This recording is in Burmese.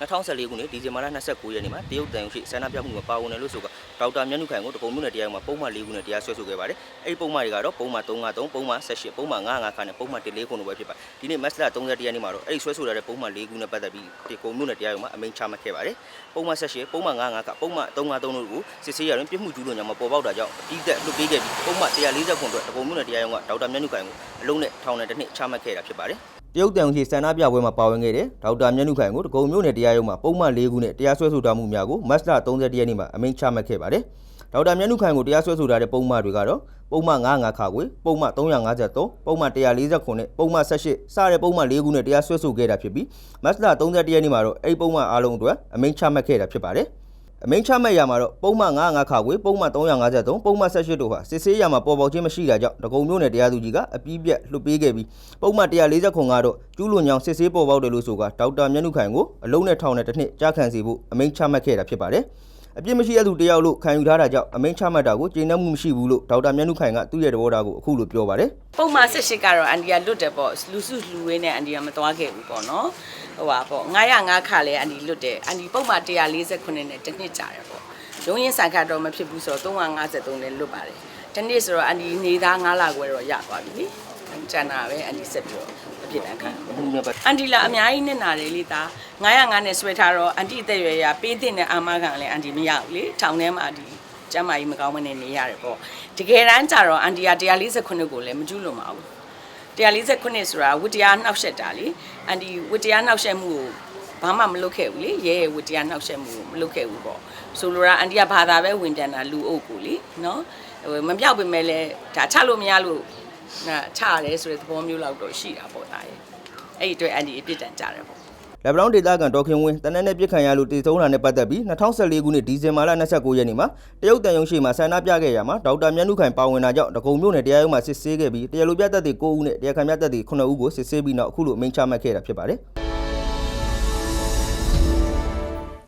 2014ခုနှစ်ဒီဇင်ဘာလ29ရက်နေ့မှာတရုတ်တန်ရုံရှိဆန္ဒပြမှုမှာပါဝင်တယ်လို့ဆိုကဒေါက်တာမြတ်နုခိုင်ကိုတကုံမြို့နယ်တရားရုံးမှာပုံမှန်၄ခုနဲ့တရားစွဲဆိုခဲ့ပါတယ်အဲ့ဒီပုံမှန်တွေကတော့ပုံမှန်353ပုံမှန်18ပုံမှန်95ခါနဲ့ပုံမှန်14ခုတို့ပဲဖြစ်ပါတယ်ဒီနေ့မတ်လ30ရက်နေ့မှာတော့အဲ့ဒီဆွဲဆိုရတဲ့ပုံမှန်၄ခုနဲ့ပတ်သက်ပြီးဒီကုံမြို့နယ်တရားရုံးမှာအမိန့်ချမှတ်ခဲ့ပါတယ်ပုံမှန်18ပုံမှန်95ခါပုံမှန်353တို့ကိုစစ်ဆေးရရင်ပြစ်မှုကျူးလွန်ကြောင်းမပေါ်ပေါက်တာကြောင့်အပြီးသက်လွတ်ပေးခဲ့ပြီးပုံမှန်140ခုအတွက်တကုံမြို့နယ်တရားရုံးကဒေါက်တာမြတ်နုခိုင်ကိုအလုံးနဲ့ထောင်နဲ့တစ်နှစ်ချမှတ်ခဲ့တာဖြစ်ပါတယ် တရုတ်တန်ရှိဆန္ဒပြပွဲမှာပါဝင်ခဲ့တဲ့ဒေါက်တာမြတ်နုခိုင်ကိုတကုံမြို့နယ်တရားရုံးမှာပုံမှန်၄ခုနဲ့တရားစွဲဆိုထားမှုများကိုမတ်လ30ရက်နေ့မှာအမိန့်ချမှတ်ခဲ့ပါတယ်ဒေါက်တာမြတ်နုခိုင်ကိုတရားစွဲဆိုထားတဲ့ပုံမှန်တွေကတော့ပုံမှန်95ခါခွေပုံမှန်353ပုံမှန်149နဲ့ပုံမှန်18စတဲ့ပုံမှန်၄ခုနဲ့တရားစွဲဆိုခဲ့တာဖြစ်ပြီးမတ်လ31ရက်နေ့မှာတော့အဲ့ဒီပုံမှန်အားလုံးအတွက်အမိန့်ချမှတ်ခဲ့တာဖြစ်ပါတယ် အမိန့်ချမှတ်ရမှာတော့ပုံမှန်95ခါခွေပုံမှန်353ပုံမှန်18တို့ဟာစစ်ဆေးရမှာပေါ်ပေါက်ခြင်းမရှိတာကြောင့်တကုံမျိုးနယ်တရားသူကြီးကအပြီးပြတ်လွှတ်ပေးခဲ့ပြီးပုံမှန်140ခုကတော့ကျူးလွန်ကြောင်စစ်ဆေးပေါ်ပေါက်တယ်လို့ဆိုကဒေါက်တာမြတ်နုခိုင်ကိုအလုံးနဲ့ထောင်နဲ့တစ်နှစ်ကြားခံစီဖို့အမိန့်ချမှတ်ခဲ့တာဖြစ်ပါတယ်အပြစ်မရှိတဲ့သူတယောက်လို့ခံယူထားတာကြောင့်အမိန့်ချမှတ်တာကိုကျေနပ်မှုမရှိဘူးလို့ဒေါက်တာမြတ်နုခိုင်ကသူ့ရဲ့သဘောထားကိုအခုလိုပြောပါတယ်ပုံမှန်၁၈ကတော့အန်ဒီကလွတ်တယ်ပေါ့လူစုလူဝေးနဲ့အန်ဒီကမသွားခဲ့ဘူးပေါ့နော် ဟိုပါပေါ့905ခါလဲအန်ဒီလွတ်တယ်အန်ဒီပုံမှန်149နဲ့တစ်နှစ်ကြာတယ်ပေါ့ရုံးရင်ဆိုင်ခတ်တော့မဖြစ်ဘူးဆိုတော့353နဲ့လွတ်ပါတယ်တစ်နှစ်ဆိုတော့အန်ဒီနေသား9လခွဲတော့ရသွားပြီလေကျန်တာပဲအန်ဒီဆက်ပြီးတော့အပြစ်ဒဏ်ခံအခုနဲ့ပတ်အန်တီလာအများကြီးနဲ့နာတယ်လေသား905နဲ့ဆွဲထားတော့အန်တီအသက်အရွယ်ရပေးတဲ့နဲ့အာမခံလည်းအန်တီမရဘူးလေထောင်ထဲမှာဒီကျမ်းမာကြီးမကောင်းမနဲ့နေရတယ်ပေါ့တကယ်တမ်းကျတော့အန်တီက148ကိုလည်းမကျူးလွန်ပါဘူး 148ဆိုတာဝတ္တရားနှောက်ယှက်တာလေအန်တီဝတ္တရားနှောက်ယှက်မှုကိုဘာမှမလုပ်ခဲ့ဘူးလေရဲရဲဝတ္တရားနှောက်ယှက်မှုကိုမလုပ်ခဲ့ဘူးပေါ့ဆိုလိုတာအန်တီကဘာသာပဲဝင်ပြန်တာလူအုပ်ကိုလေနော်ဟိုမပြောက်ပေမဲ့လည်းဒါချလို့မရလို့နာချရတယ်ဆိုတဲ့သဘောမျိုးလောက်တော့ရှိတာပေါ့ဒါရဲ့အဲ့ဒီအတွက်အန်တီအပြစ်ဒဏ်ကြတယ်ပေါ့ လက်ဘလောင်းဒေသခံဒေါက်ခင်ဝင်းတနက်နေ့ပြစ်ခံရလို့တည်ဆုံးတာနဲ့ပတ်သက်ပြီး2014ခုနှစ်ဒီဇင်ဘာလ29ရက်နေ့မှာတရုတ်တန်ယုံရှိမှာဆန္ဒပြခဲ့ရမှာဒေါက်တာမြတ်နုခိုင်ပါဝင်တာကြောင့်တကုံမြို့နယ်တရားရုံးမှာစစ်ဆေးခဲ့ပြီးတရားလိုပြသက်တွေ9ဦးနဲ့တရားခံပြသက်တွေ9ဦးကိုစစ်ဆေးပြီးနောက်အခုလိုအမိန့်ချမှတ်ခဲ့တာဖြစ်ပါတယ်